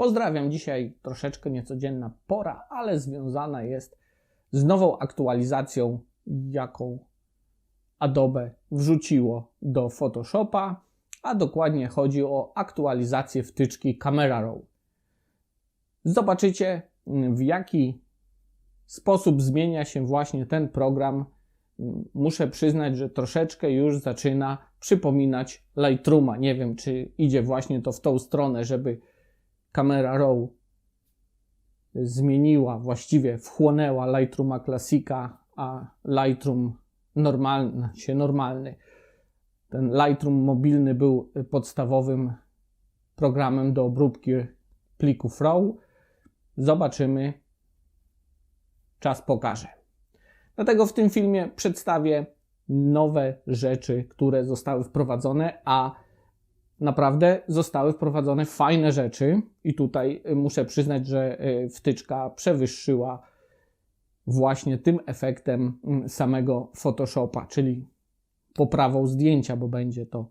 Pozdrawiam. Dzisiaj troszeczkę niecodzienna pora, ale związana jest z nową aktualizacją, jaką Adobe wrzuciło do Photoshopa, a dokładnie chodzi o aktualizację wtyczki Camera Raw. Zobaczycie, w jaki sposób zmienia się właśnie ten program. Muszę przyznać, że troszeczkę już zaczyna przypominać Lightrooma. Nie wiem, czy idzie właśnie to w tą stronę, żeby kamera RAW zmieniła, właściwie wchłonęła Lightrooma Classica, a Lightroom normalny, się normalny. Ten Lightroom mobilny był podstawowym programem do obróbki plików RAW. Zobaczymy. Czas pokaże. Dlatego w tym filmie przedstawię nowe rzeczy, które zostały wprowadzone, a naprawdę zostały wprowadzone fajne rzeczy i tutaj y, muszę przyznać, że y, wtyczka przewyższyła właśnie tym efektem mm, samego Photoshopa, czyli poprawą zdjęcia, bo będzie to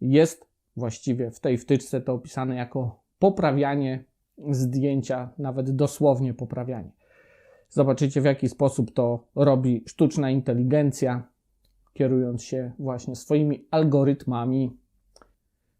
jest właściwie w tej wtyczce to opisane jako poprawianie zdjęcia, nawet dosłownie poprawianie. Zobaczycie w jaki sposób to robi sztuczna inteligencja, kierując się właśnie swoimi algorytmami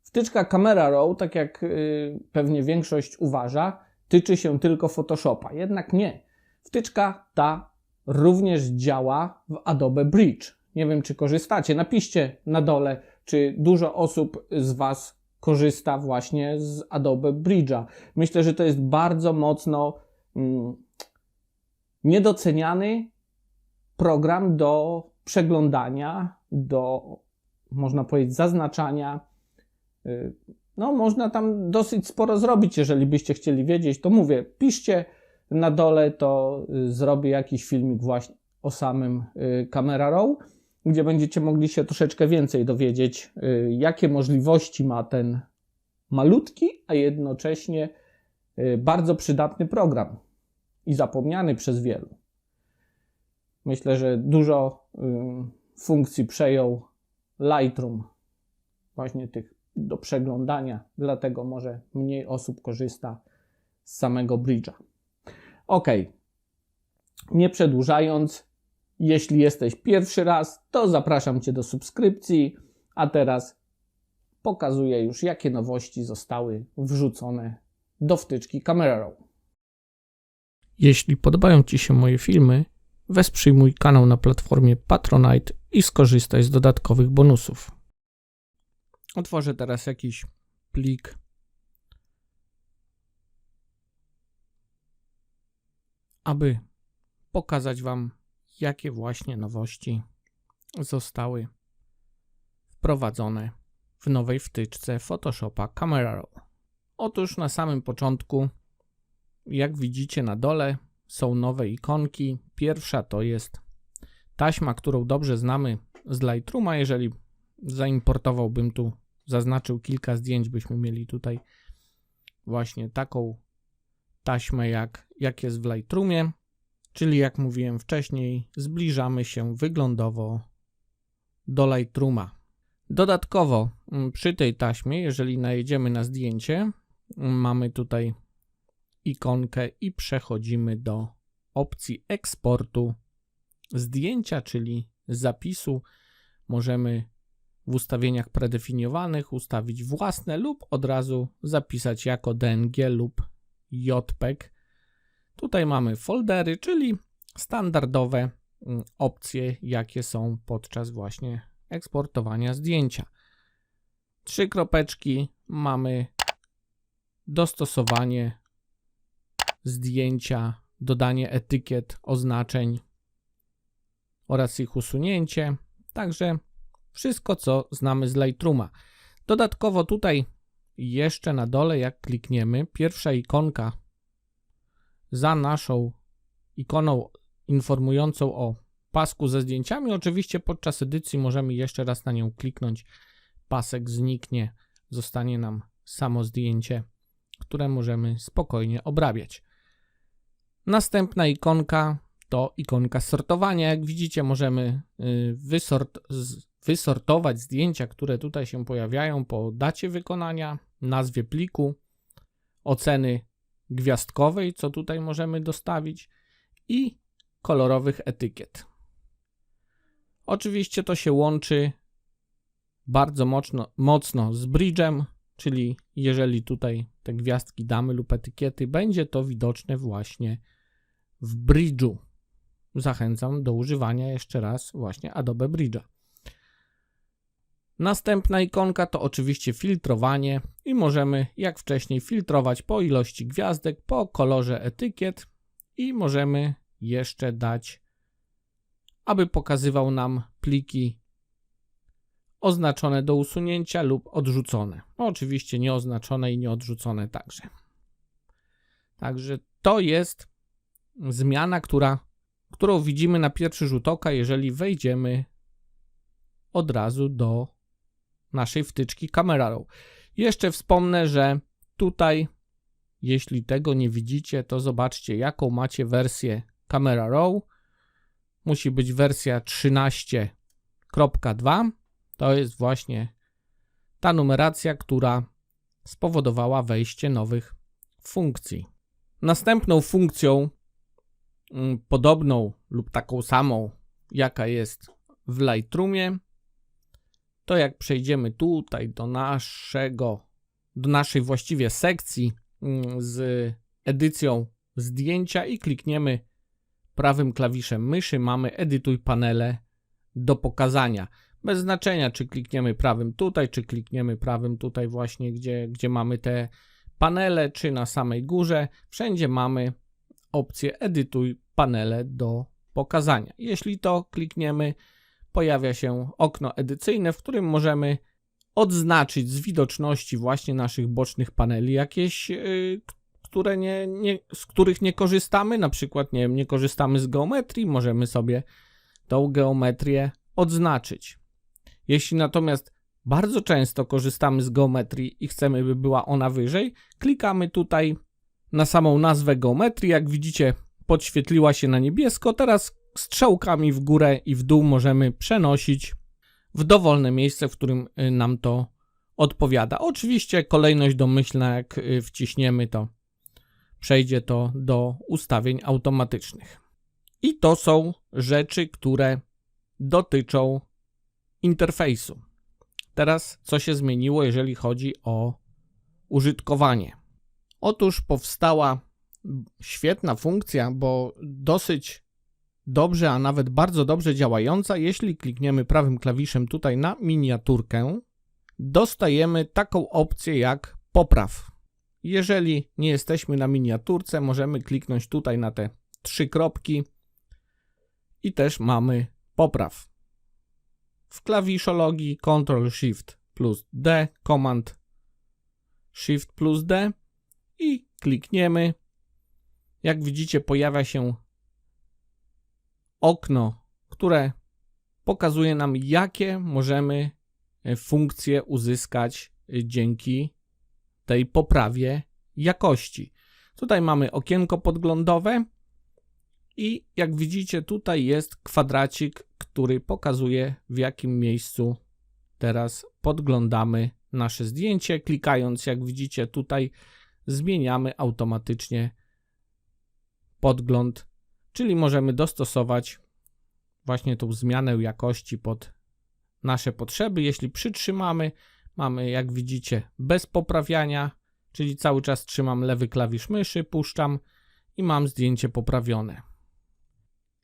Wtyczka Camera Raw, tak jak yy, pewnie większość uważa, tyczy się tylko Photoshopa. Jednak nie. Wtyczka ta również działa w Adobe Bridge. Nie wiem, czy korzystacie. Napiszcie na dole, czy dużo osób z Was korzysta właśnie z Adobe Bridge'a. Myślę, że to jest bardzo mocno mm, niedoceniany program do przeglądania, do można powiedzieć zaznaczania Y, no, można tam dosyć sporo zrobić, jeżeli byście chcieli wiedzieć. To mówię, piszcie na dole, to y, zrobię jakiś filmik właśnie o samym y, Camera Raw, gdzie będziecie mogli się troszeczkę więcej dowiedzieć, jakie możliwości ma ten malutki, a jednocześnie bardzo przydatny program i zapomniany przez wielu. Myślę, że dużo funkcji przejął Lightroom, właśnie tych do przeglądania, dlatego może mniej osób korzysta z samego bridge'a. Ok, nie przedłużając, jeśli jesteś pierwszy raz, to zapraszam Cię do subskrypcji, a teraz pokazuję już, jakie nowości zostały wrzucone do wtyczki Camera Raw. Jeśli podobają Ci się moje filmy, wesprzyj mój kanał na platformie Patronite i skorzystaj z dodatkowych bonusów. Otworzę teraz jakiś plik. Aby pokazać Wam, jakie właśnie nowości zostały wprowadzone w nowej wtyczce Photoshopa Camera Raw. Otóż na samym początku, jak widzicie na dole, są nowe ikonki. Pierwsza to jest taśma, którą dobrze znamy z Lightrooma. Jeżeli zaimportowałbym tu, zaznaczył kilka zdjęć, byśmy mieli tutaj właśnie taką taśmę, jak, jak jest w Lightroomie. Czyli jak mówiłem wcześniej, zbliżamy się wyglądowo do Lightrooma. Dodatkowo mm, przy tej taśmie, jeżeli najedziemy na zdjęcie, mm, mamy tutaj ikonkę i przechodzimy do opcji eksportu zdjęcia, czyli zapisu. Możemy w ustawieniach predefiniowanych ustawić własne lub od razu zapisać jako DNG lub JPEG. Tutaj mamy foldery, czyli standardowe mm, opcje, jakie są podczas właśnie eksportowania zdjęcia. Trzy kropeczki mamy dostosowanie zdjęcia, dodanie etykiet, oznaczeń oraz ich usunięcie. Także wszystko, co znamy z Lightrooma. Dodatkowo tutaj jeszcze na dole, jak klikniemy, pierwsza ikonka za naszą ikoną informującą o pasku ze zdjęciami. Oczywiście podczas edycji możemy jeszcze raz na nią kliknąć. Pasek zniknie, zostanie nam samo zdjęcie, które możemy spokojnie obrabiać. Następna ikonka to ikonka sortowania. Jak widzicie, możemy y, wysort, wysortować zdjęcia, które tutaj się pojawiają po dacie wykonania, nazwie pliku oceny gwiazdkowej, co tutaj możemy dostawić, i kolorowych etykiet. Oczywiście to się łączy bardzo mocno, mocno z bridge'em, czyli jeżeli tutaj te gwiazdki damy lub etykiety, będzie to widoczne właśnie w bridge'u. Zachęcam do używania jeszcze raz właśnie Adobe Bridge'a. Następna ikonka to oczywiście filtrowanie i możemy jak wcześniej filtrować po ilości gwiazdek, po kolorze etykiet i możemy jeszcze dać, aby pokazywał nam pliki oznaczone do usunięcia lub odrzucone. No, oczywiście nieoznaczone i nieodrzucone także. Także to jest zmiana, która, którą widzimy na pierwszy rzut oka, jeżeli wejdziemy od razu do naszej wtyczki Camera Raw. Jeszcze wspomnę, że tutaj, jeśli tego nie widzicie, to zobaczcie, jaką macie wersję Camera Raw. Musi być wersja 13.2. To jest właśnie ta numeracja, która spowodowała wejście nowych funkcji. Następną funkcją, mm, podobną lub taką samą, jaka jest w Lightroomie, to jak przejdziemy tutaj do naszego, do naszej właściwie sekcji mm, z edycją zdjęcia i klikniemy prawym klawiszem myszy, mamy edytuj panele do pokazania. Bez znaczenia, czy klikniemy prawym tutaj, czy klikniemy prawym tutaj właśnie, gdzie, gdzie mamy te panele, czy na samej górze. Wszędzie mamy opcję edytuj panele do pokazania. Jeśli to klikniemy, pojawia się okno edycyjne, w którym możemy odznaczyć z widoczności właśnie naszych bocznych paneli jakieś, yy, które nie, nie, z których nie korzystamy, na przykład nie, nie korzystamy z geometrii, możemy sobie tą geometrię odznaczyć. Jeśli natomiast bardzo często korzystamy z geometrii i chcemy, by była ona wyżej, klikamy tutaj na samą nazwę geometrii. Jak widzicie, podświetliła się na niebiesko. Teraz strzałkami w górę i w dół możemy przenosić w dowolne miejsce, w którym y, nam to odpowiada. Oczywiście kolejność domyślna, jak y, wciśniemy to, przejdzie to do ustawień automatycznych. I to są rzeczy, które dotyczą interfejsu. Teraz co się zmieniło, jeżeli chodzi o użytkowanie? Otóż powstała świetna funkcja, bo dosyć dobrze, a nawet bardzo dobrze działająca. Jeśli klikniemy prawym klawiszem tutaj na miniaturkę, dostajemy taką opcję jak popraw. Jeżeli nie jesteśmy na miniaturce, możemy kliknąć tutaj na te trzy kropki i też mamy popraw. W klawiszologii Ctrl Shift plus D, Command Shift plus D i klikniemy. Jak widzicie, pojawia się okno, które pokazuje nam, jakie możemy e, funkcje uzyskać e, dzięki tej poprawie jakości. Tutaj mamy okienko podglądowe i jak widzicie tutaj jest kwadracik, który pokazuje w jakim miejscu teraz podglądamy nasze zdjęcie. Klikając jak widzicie tutaj zmieniamy automatycznie podgląd, czyli możemy dostosować właśnie tą zmianę jakości pod nasze potrzeby. Jeśli przytrzymamy, mamy jak widzicie bez poprawiania, czyli cały czas trzymam lewy klawisz myszy, puszczam i mam zdjęcie poprawione.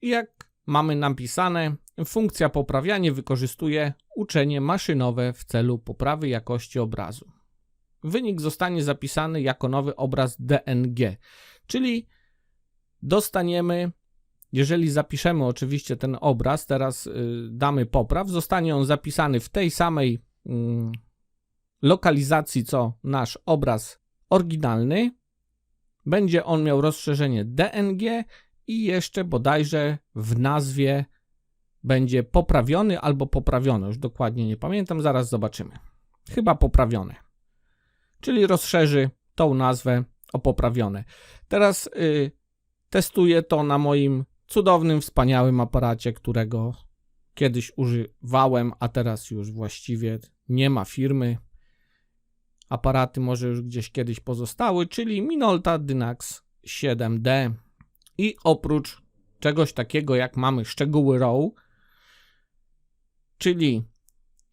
I jak mamy napisane, funkcja poprawianie wykorzystuje uczenie maszynowe w celu poprawy jakości obrazu. Wynik zostanie zapisany jako nowy obraz DNG, czyli dostaniemy, jeżeli zapiszemy oczywiście ten obraz, teraz y, damy popraw, zostanie on zapisany w tej samej y, lokalizacji co nasz obraz oryginalny. Będzie on miał rozszerzenie DNG i jeszcze bodajże w nazwie będzie poprawiony albo poprawiony, już dokładnie nie pamiętam, zaraz zobaczymy. Chyba poprawione. Czyli rozszerzy tą nazwę o poprawione. Teraz y, testuję to na moim cudownym, wspaniałym aparacie, którego kiedyś używałem, a teraz już właściwie nie ma firmy. aparaty może już gdzieś kiedyś pozostały, czyli Minolta Dynax 7D. I oprócz czegoś takiego jak mamy szczegóły RAW, czyli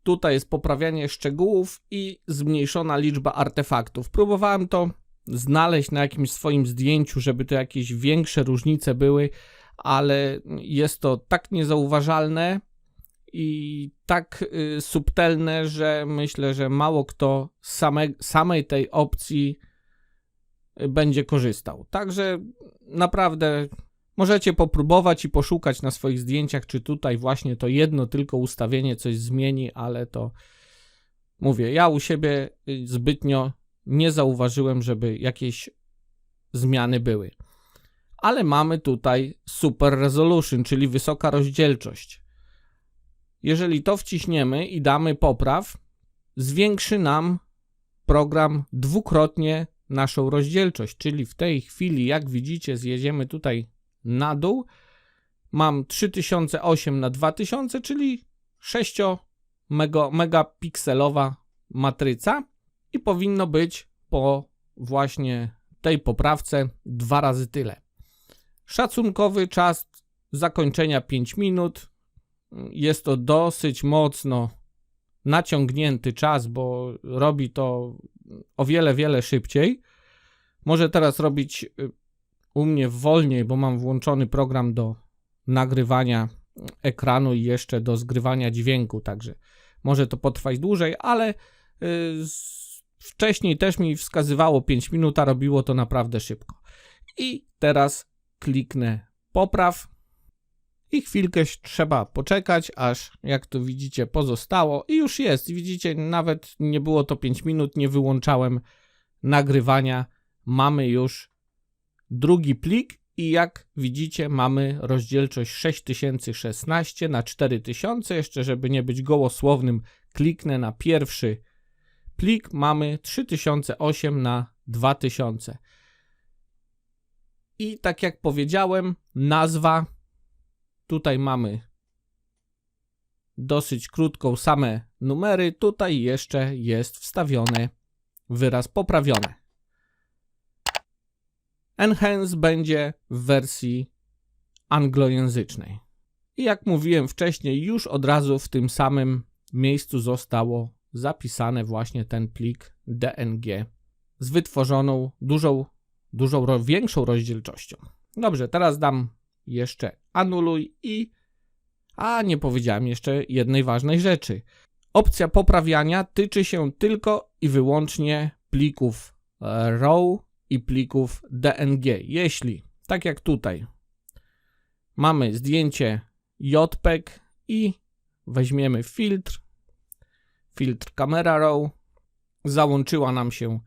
tutaj jest poprawianie szczegółów i zmniejszona liczba artefaktów. Próbowałem to znaleźć na jakimś swoim zdjęciu, żeby to jakieś większe różnice były, ale jest to tak niezauważalne i tak y, subtelne, że myślę, że mało kto same, samej tej opcji będzie korzystał. Także naprawdę możecie popróbować i poszukać na swoich zdjęciach, czy tutaj właśnie to jedno tylko ustawienie coś zmieni, ale to mówię, ja u siebie y, zbytnio nie zauważyłem, żeby jakieś zmiany były. Ale mamy tutaj Super Resolution, czyli wysoka rozdzielczość. Jeżeli to wciśniemy i damy popraw, zwiększy nam program dwukrotnie naszą rozdzielczość, czyli w tej chwili, jak widzicie, zjedziemy tutaj na dół. Mam 3008 na 2000, czyli 6 megapikselowa matryca i powinno być po właśnie tej poprawce dwa razy tyle. Szacunkowy czas zakończenia 5 minut. Jest to dosyć mocno naciągnięty czas, bo robi to o wiele, wiele szybciej. Może teraz robić y, u mnie wolniej, bo mam włączony program do nagrywania ekranu i jeszcze do zgrywania dźwięku, także może to potrwać dłużej, ale yy, wcześniej też mi wskazywało 5 minut, a robiło to naprawdę szybko. I teraz kliknę popraw i chwilkę trzeba poczekać, aż jak tu widzicie pozostało i już jest. Widzicie, nawet nie było to 5 minut, nie wyłączałem nagrywania. Mamy już drugi plik i jak widzicie mamy rozdzielczość 6016 na 4000. Jeszcze żeby nie być gołosłownym, kliknę na pierwszy plik. Mamy 3008 na 2000. I tak jak powiedziałem, nazwa tutaj mamy dosyć krótką, same numery. Tutaj jeszcze jest wstawiony wyraz poprawione. Enhance będzie w wersji anglojęzycznej. I jak mówiłem wcześniej, już od razu w tym samym miejscu zostało zapisane właśnie ten plik DNG z wytworzoną dużą, dużą większą rozdzielczością. Dobrze, teraz dam jeszcze anuluj i a nie powiedziałem jeszcze jednej ważnej rzeczy. Opcja poprawiania tyczy się tylko i wyłącznie plików e, RAW i plików DNG. Jeśli, tak jak tutaj, mamy zdjęcie JPEG i weźmiemy filtr, filtr Camera Raw, załączyła nam się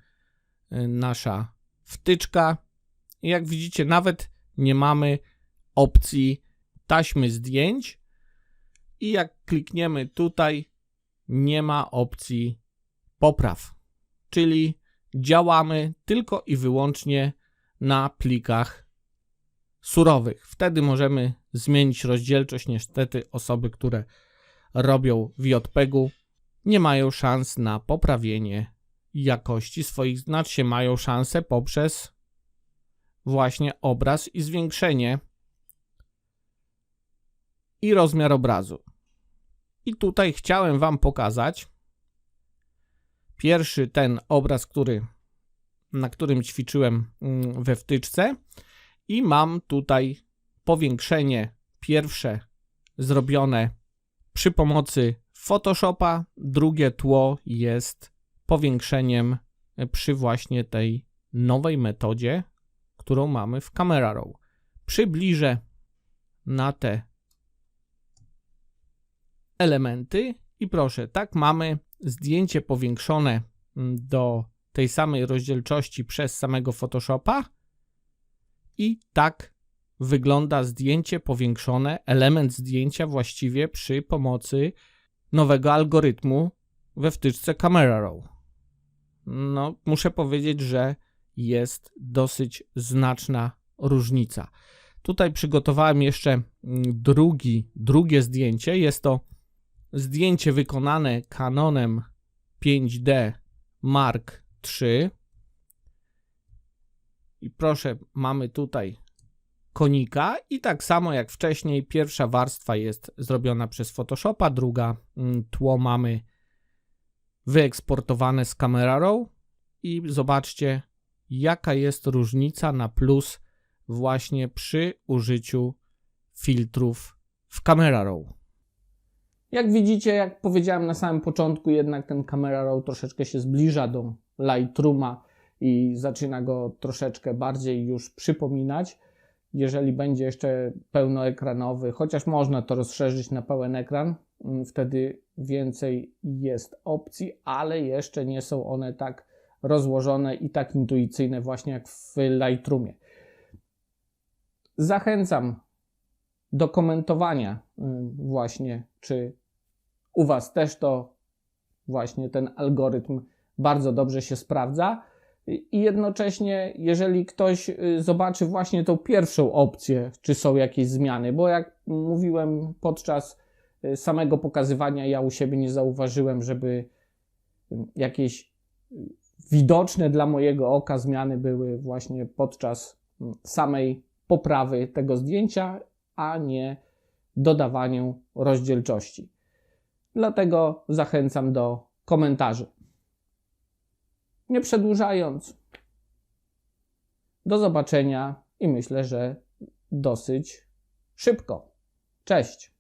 y, nasza wtyczka. Jak widzicie, nawet nie mamy opcji taśmy zdjęć. I jak klikniemy tutaj, nie ma opcji popraw. Czyli działamy tylko i wyłącznie na plikach surowych. Wtedy możemy zmienić rozdzielczość. Niestety osoby, które robią w JPEG-u nie mają szans na poprawienie jakości swoich, znaczy mają szansę poprzez właśnie obraz i zwiększenie i rozmiar obrazu. I tutaj chciałem Wam pokazać Pierwszy ten obraz, który, na którym ćwiczyłem mm, we wtyczce i mam tutaj powiększenie pierwsze zrobione przy pomocy Photoshopa, drugie tło jest powiększeniem przy właśnie tej nowej metodzie, którą mamy w Camera Raw. Przybliżę na te elementy i proszę, tak mamy zdjęcie powiększone do tej samej rozdzielczości przez samego Photoshopa i tak wygląda zdjęcie powiększone, element zdjęcia właściwie przy pomocy nowego algorytmu we wtyczce Camera Raw. No, muszę powiedzieć, że jest dosyć znaczna różnica. Tutaj przygotowałem jeszcze mm, drugi, drugie zdjęcie. Jest to zdjęcie wykonane Canonem 5D Mark 3. I proszę, mamy tutaj konika i tak samo jak wcześniej, pierwsza warstwa jest zrobiona przez Photoshopa, druga mm, tło mamy wyeksportowane z Camera Raw i zobaczcie jaka jest różnica na plus właśnie przy użyciu filtrów w Camera Raw. Jak widzicie, jak powiedziałem na samym początku, jednak ten Camera Raw troszeczkę się zbliża do Lightrooma i zaczyna go troszeczkę bardziej już przypominać. Jeżeli będzie jeszcze pełnoekranowy, chociaż można to rozszerzyć na pełen ekran, wtedy więcej jest opcji, ale jeszcze nie są one tak rozłożone i tak intuicyjne właśnie jak w Lightroomie. Zachęcam do komentowania y, właśnie, czy u Was też to właśnie ten algorytm bardzo dobrze się sprawdza. I jednocześnie, jeżeli ktoś y, zobaczy właśnie tą pierwszą opcję, czy są jakieś zmiany, bo jak mówiłem podczas samego pokazywania, ja u siebie nie zauważyłem, żeby jakieś widoczne dla mojego oka zmiany były właśnie podczas samej poprawy tego zdjęcia, a nie dodawaniu rozdzielczości. Dlatego zachęcam do komentarzy. Nie przedłużając, do zobaczenia i myślę, że dosyć szybko. Cześć!